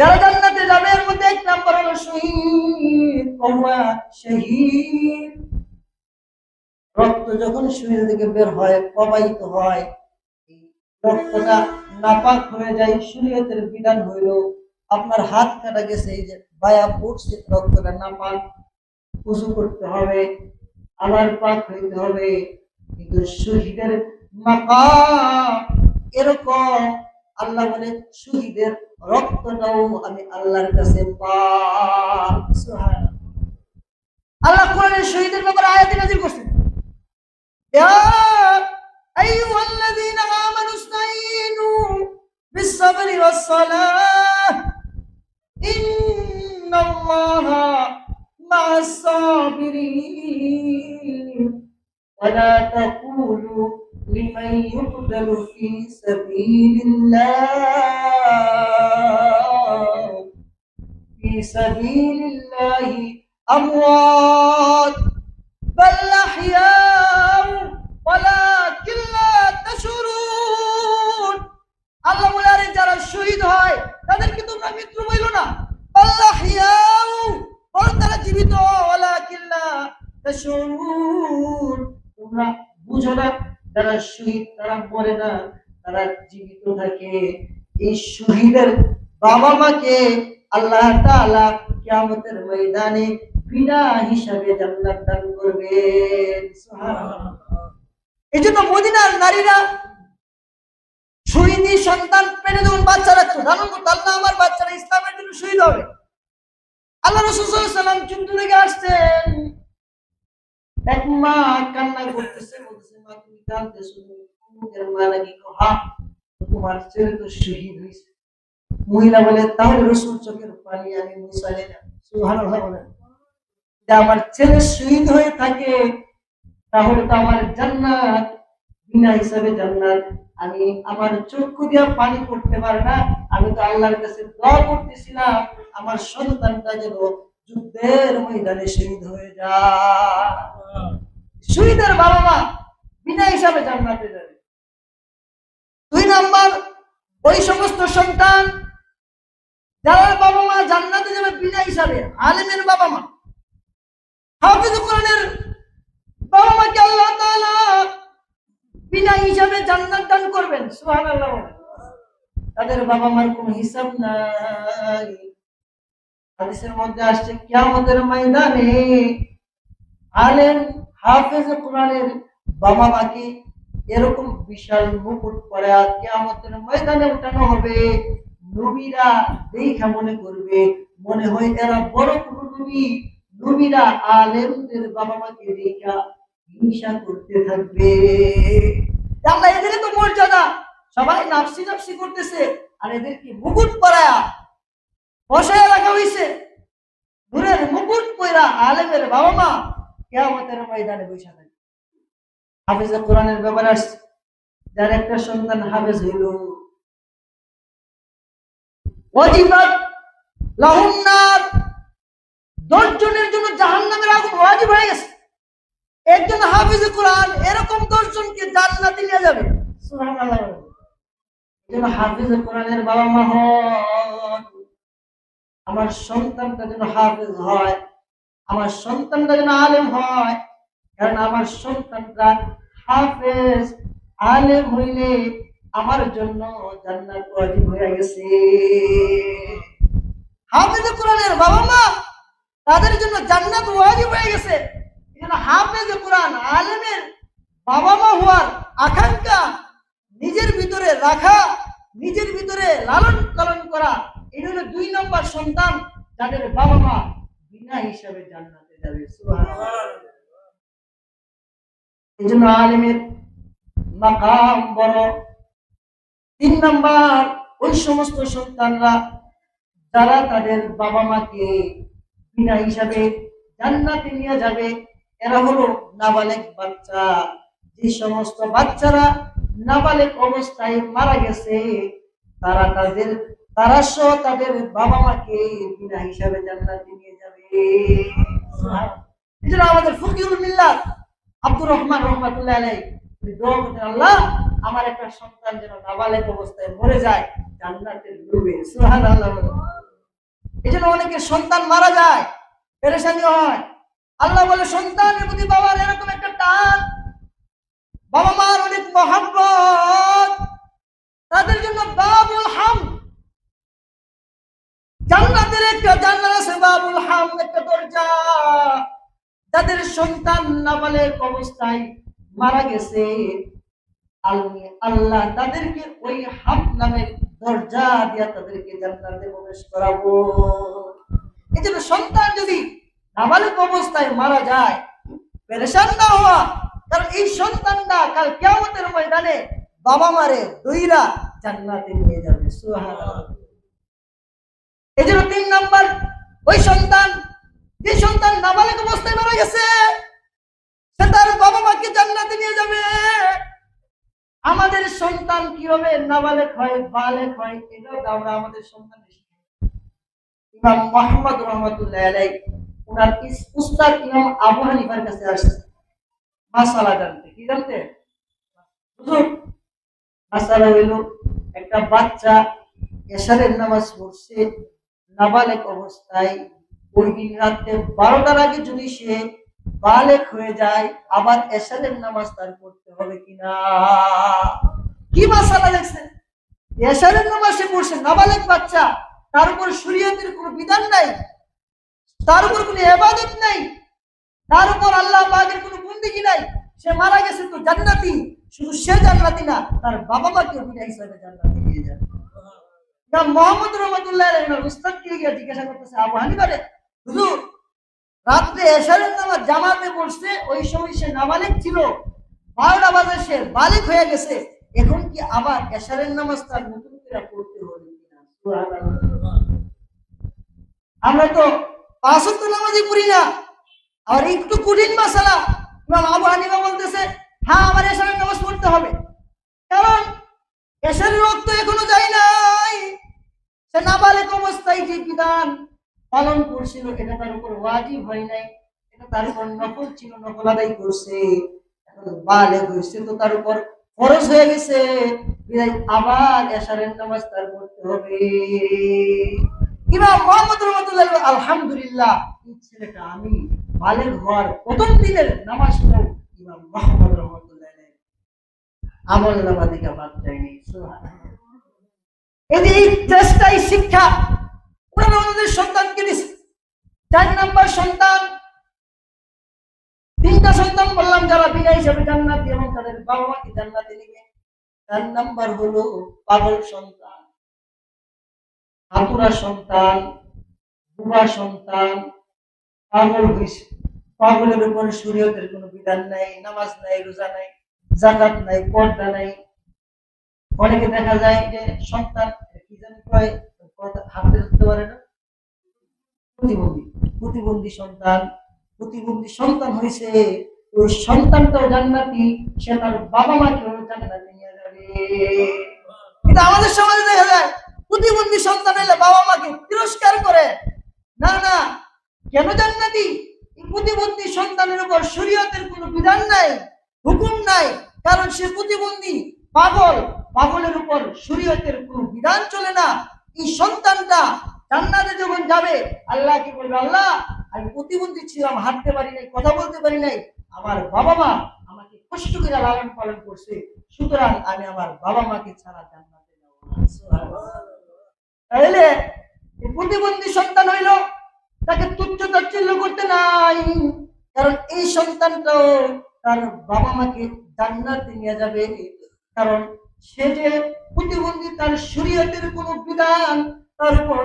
যারা জান্নাতে যাবে, এর মধ্যে এক নাম্বার হলো শহীদ ওয়া শহীদ। রক্ত যখন শরীর থেকে বের হয়, প্রবাহিত হয় রক্তটা নাপাক হয়ে যায়, শরীয়তের বিধান হইল, আপনার হাত কাটা গেছে, এই যে বায়া পড়ছে, রক্তটা নাপাক, উজু করতে হবে আবার পাক হইতে হবে, কিন্তু শহীদের মাকাম এরকম আল্লাহ বলে শহীদের রক্তটাও আমি আল্লাহর কাছে পাক সুবহানাল্লাহ। আল্লাহ কোরআনের শহীদের ব্যাপারে আয়াত নাযিল করছেন يا أيها الذين آمنوا استعينوا بالصبر والصلاة إن الله مع الصابرين ولا تقولوا لمن يقتل في سبيل الله في سبيل الله أموات بل أحياء ولكن لا تشعرون আল্লাহ বলে আরে যারা শহীদ হয় তাদেরকে তোমরা মৃত্যু বইল না আল্লাহ হিয়াউ বরং তারা জীবিত ওয়ালাকিন লা তাশউরুন তোমরা বুঝো না যারা শহীদ, তারা মরে না, তারা জীবিত থাকে। এই শহীদের বাবা মাকে আল্লাহ কিয়ামতের ময়দানে বিনা হিসাবে জান্নাত দান এই জন্য মদিনার নারীরা শহীদি সন্তান পেটে যখন বাচ্চা রাখতো করতো আল্লাহ আমার বাচ্চারা ইসলামের জন্য শহীদ হবে। আল্লাহ রসুল সাল্লাম থেকে আসছেন। এক মা কান্না করতেছে হ্যাঁ মহিলা বলে তাহলে চোখের পানি আমি আমার ছেলে শহীদ হয়ে থাকে তাহলে তো আমার জান্নাত বিনা হিসাবে জান্নাত আমি আমার চক্ষু দিয়ে পানি পড়তে পারে না আমি তো আল্লাহর কাছে দোয়া করতেছিলাম আমার সন্তানটা যেন যুদ্ধের ময়দানে শহীদ হয়ে যায় শহীদের বাবা মা বিনা হিসাবে জান্নাতে যাবে। দুই নাম্বার, ওই সমস্ত সন্তান যারা বাবা মা জান্নাতে যাবে বিনা হিসাবে, আলেমের বাবা মা হাফিজ কোরআনের বাবা মাকে আল্লাহ তাআলা বিনা হিসাবে জান্নাত দান করবেন, সুবহানাল্লাহ তাদের বাবা মার কোনো হিসাব নাই। হাদিসের মধ্যে আসছে, কিয়ামতের ময়দানে আলেম হাফেজ কোরআনের বাবা মাকে এরকম বিশাল মুকুট পরে আর কিয়ামতের ময়দানে উঠানো হবে। নবীরা দেখা মনে করবে, মনে হয় এরা বড় কোনো নবী। নবীরা আলেমদের বাবা মাকে দেখা হিংসা করতে থাকবে। আল্লাহ এদের তো মর্যাদা। সবাই নাফসি নাফসি করতেছে, আর এদেরকে মুকুট পরায়া বসায় রাখা হয়েছে নূরের মুকুট পয়রা আলেমের বাবা মা কেয়ামতের ময়দানে বসে থাকে হাফেজ কোরআনের আসছে। যার একটা সন্তান হাফেজ হইল। ওয়াজিবাত জন্য জাহান্নামের আগুন ওয়াজিব হয়ে গেছে। একজন হাফিজ কোরআন এরকম দশজনকে জান্নাতে নিয়ে যাবে। সুবহানাল্লাহ। যেন হাফিজ কোরআনের বাবা মা হন। আমার সন্তানটা যেন হাফিজ হয়। আমার সন্তানটা যেন আলেম হয়, কারণ আমার সন্তানটা হাফেজ, আলেম হইলে আমার জন্য জান্নাত ওয়াজিব হয়ে গেছে। হাফেজ কোরআনের বাবা মা তাদের জন্য জান্নাত ওয়াজিব হয়ে গেছে। এখানে হাফেজ কোরআন আলেমের বাবা মা হওয়ার আকাঙ্ক্ষা নিজের ভিতরে রাখা, নিজের ভিতরে লালন পালন করা, এটা হলো দুই নম্বর সন্তান যাদের বাবা মা হিসাবে জান্নাতে যাবে মাকাম বড়। তিন নম্বর, ওই সমস্ত সন্তানরা, যারা তাদের বাবা মাকে বিনা হিসাবে জান্নাতে নিয়ে যাবে, এরা হলো নাবালেক বাচ্চা। যে সমস্ত বাচ্চারা নাবালেক অবস্থায় মারা গেছে, তারা তাদের তারা সহ তাদের বাবা মাকে বিনা হিসাবে জান্নাতে নিয়ে যাবে। জন্য আমাদের ফকিরুল মিল্লাত আব্দুর রহমান রহমাতুল্লাহ আলাই দোয়া করতেন, আল্লাহ, আমার একটা সন্তান যেন নাবালেক অবস্থায় মরে যায়, জান্নাতের ডুবে। সুবহানাল্লাহ এই জন্য অনেকে সন্তান মারা যায়, পেরেশানি হয়। আল্লাহ বলে, সন্তানের প্রতি বাবার এরকম একটা টান। বাবা মার অনেক মহাব্বত। তাদের জন্য বাবুল হাম জান্নাতের একটা জান্নাত আছে, বাবুল হাম, একটা দরজা। তাদের সন্তান নাবালেক অবস্থায় মারা গেছে, আল্লাহ তাদেরকে ওই হাম নামে দরজা দিয়া তাদেরকে জান্নাতে প্রবেশ করাবো। এই জন্য সন্তান যদি নাবালিক অবস্থায় মারা যায়, পেরেশান না হওয়া, কারণ এই সন্তানটা কাল কেমতের ময়দানে বাবা মারে দুইরা জান্নাতে নিয়ে যাবে, সুবহানাল্লাহ। এই জন্য তিন নাম্বার, ওই সন্তান, যে সন্তান নাবালিক অবস্থায় মারা গেছে, সে তার বাবা মাকে জান্নাতে নিয়ে যাবে। আমাদের সন্তান কীভাবে নাবালেক হয়, বালেক হয়, এটাও আমরা আমাদের সন্তান ইমাম মোহাম্মদ রহমতুল্লাহ আলাই ওনার উস্তাদ ইমাম আবু হানিফার কাছে আসছে। মাসালা জানতে, কি জানতে? মাসালা হইল, একটা বাচ্চা এশারের নামাজ পড়ছে নাবালেক অবস্থায় ওই দিন রাত্রে বারোটার আগে যদি সে বালেক হয়ে যায়, আবার এশারের নামাজ তার পড়তে হবে কিনা? কি মাসালা দেখছেন? এশারের নামাজ সে পড়ছে, নাবালেক বাচ্চা, তার উপর শরীয়তের কোনো বিধান নাই, তার উপর কোনো এবাদত নাই, তার উপর আল্লাহ পাকের কোনো বন্দিগি নাই, সে মারা গেছে তো জান্নাতি, শুধু সে জান্নাতি না, তার বাবা মাকে বিনা হিসাবে জান্নাতি নিয়ে যাবে। ইমাম মোহাম্মদ রহমতুল্লাহ গিয়ে জিজ্ঞাসা করতেছে হুজুর, রাত্রে নামাজ জামাতে ওই সময় সে নাবালেক ছিল। বারোটা বাজে সে বালিক হয়ে গেছে। এখন কি আবার নামাজ তার নতুন করে পড়তে হবে। আমরা তো পাঁচ নামাজই পড়ি না। আর একটু কঠিন মাসালা। ইমাম আবু হানিফা বলতেছে হ্যাঁ আমার এশারের নামাজ পড়তে হবে। কারণ এশারের রক্ত এখনও যায় নাই। নাবালেক যে বিধান পালন করছিল, এটা তার উপর ওয়াজিব হয় নাই, এটা তার উপর নকল ছিল নকল আদায় করছে। হয়েছে তো তার উপর হয়ে গেছে। আবার নামাজ তার হবে। ইমাম মোহাম্মদ রহমতুল্লাহ আলহামদুলিল্লাহ, এই ছেলেটা আমি বালেক হওয়ার প্রথম দিনের নামাজ পড়ব। ইমাম মোহাম্মদ রহমতুল্লাহ আমল বাদ এই চেষ্টাই শিক্ষা আমাদের সন্তানকে চার নাম্বার সন্তান। তিনটা সন্তান বললাম, যারা হিসাবে এবং তাদের বাবা মাকে নিবে। চার নাম্বার হলো পাগল সন্তান। সন্তান বুবা সন্তান, পাগল হয়েছে পাগলের উপর শরীয়তের কোনো বিধান নাই, নামাজ নাই, রোজা নাই জাকাত নাই, পর্দা নাই। অনেকে দেখা যায় যে সন্তান কি জানি কয় হাতে ধরতে পারে না। প্রতিবন্ধী প্রতিবন্ধী সন্তান প্রতিবন্ধী সন্তান হয়েছে ওই সন্তানটাও জান্নাতি, সে তার বাবা জান্নাতে নিয়ে যাবে। কিন্তু আমাদের সমাজে দেখা যায়, প্রতিবন্ধী সন্তান এলে বাবা মাকে তিরস্কার করে। না না, কেন জান্নাতি? প্রতিবন্ধী সন্তানের উপর শরীয়তের কোনো বিধান নাই, হুকুম নাই, কারণ সে প্রতিবন্ধী পাগল। পাগলের উপর শরীয়তের কোনো বিধান চলে না। সন্তানটা জান্নাতে যখন যাবে, আল্লাহ কি বলবে? আল্লাহ, আমি প্রতিবন্ধী ছিলাম, হাঁটতে পারি নাই, কথা বলতে পারি নাই, আমার বাবা মা আমাকে কষ্ট করে লালন পালন করছে, সুতরাং আমি আমার বাবা মাকে ছাড়া জান্নাতে যাব তাহলে প্রতিবন্ধী সন্তান হইল, তাকে তুচ্ছ তাচ্ছিল্য করতে নাই, কারণ এই সন্তানটাও তার বাবা মাকে জান্নাতে নিয়ে যাবে, কারণ সে যে প্রতিবন্ধী তার শরীয়তের কোনো বিধান তার উপর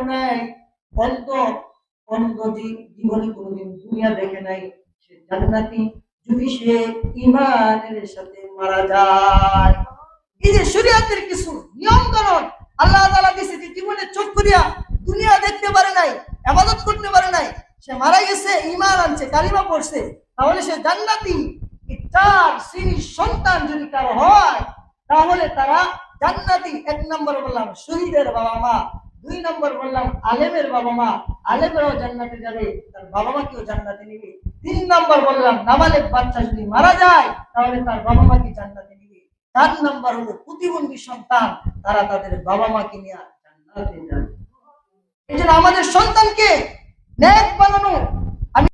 অন্ত যে জীবনে দুনিয়া দেখে নাই, সে জান্নাতি। যদি সে ইমানের সাথে মারা যায়, এই যে শরীয়তের কিছু আল্লাহ তাআলা দিয়েছে যে জীবনে চক্ষু দিয়া দুনিয়া দেখতে পারে নাই আবাদত করতে পারে নাই, সে মারা গেছে ইমান আনছে, কালিমা পড়ছে, তাহলে সে জান্নাতি। চার শ্রেণির সন্তান যদি কারও হয় তাহলে তারা জান্নাতি। এক নম্বর বললাম শহীদের বাবা মা দুই নম্বর বললাম আলেমের বাবা মা আলেমেরও জান্নাতে যাবে, তার বাবা মাকেও জান্নাতে নিবে। তিন নম্বর বললাম নাবালেক বাচ্চা যদি মারা যায়, তাহলে তার বাবা মাকে জান্নাতে নিবে? চার নম্বর হলো প্রতিবন্ধী সন্তান, তারা তাদের বাবা মাকে নিয়ে জান্নাতে যাবে। এই আমাদের সন্তানকে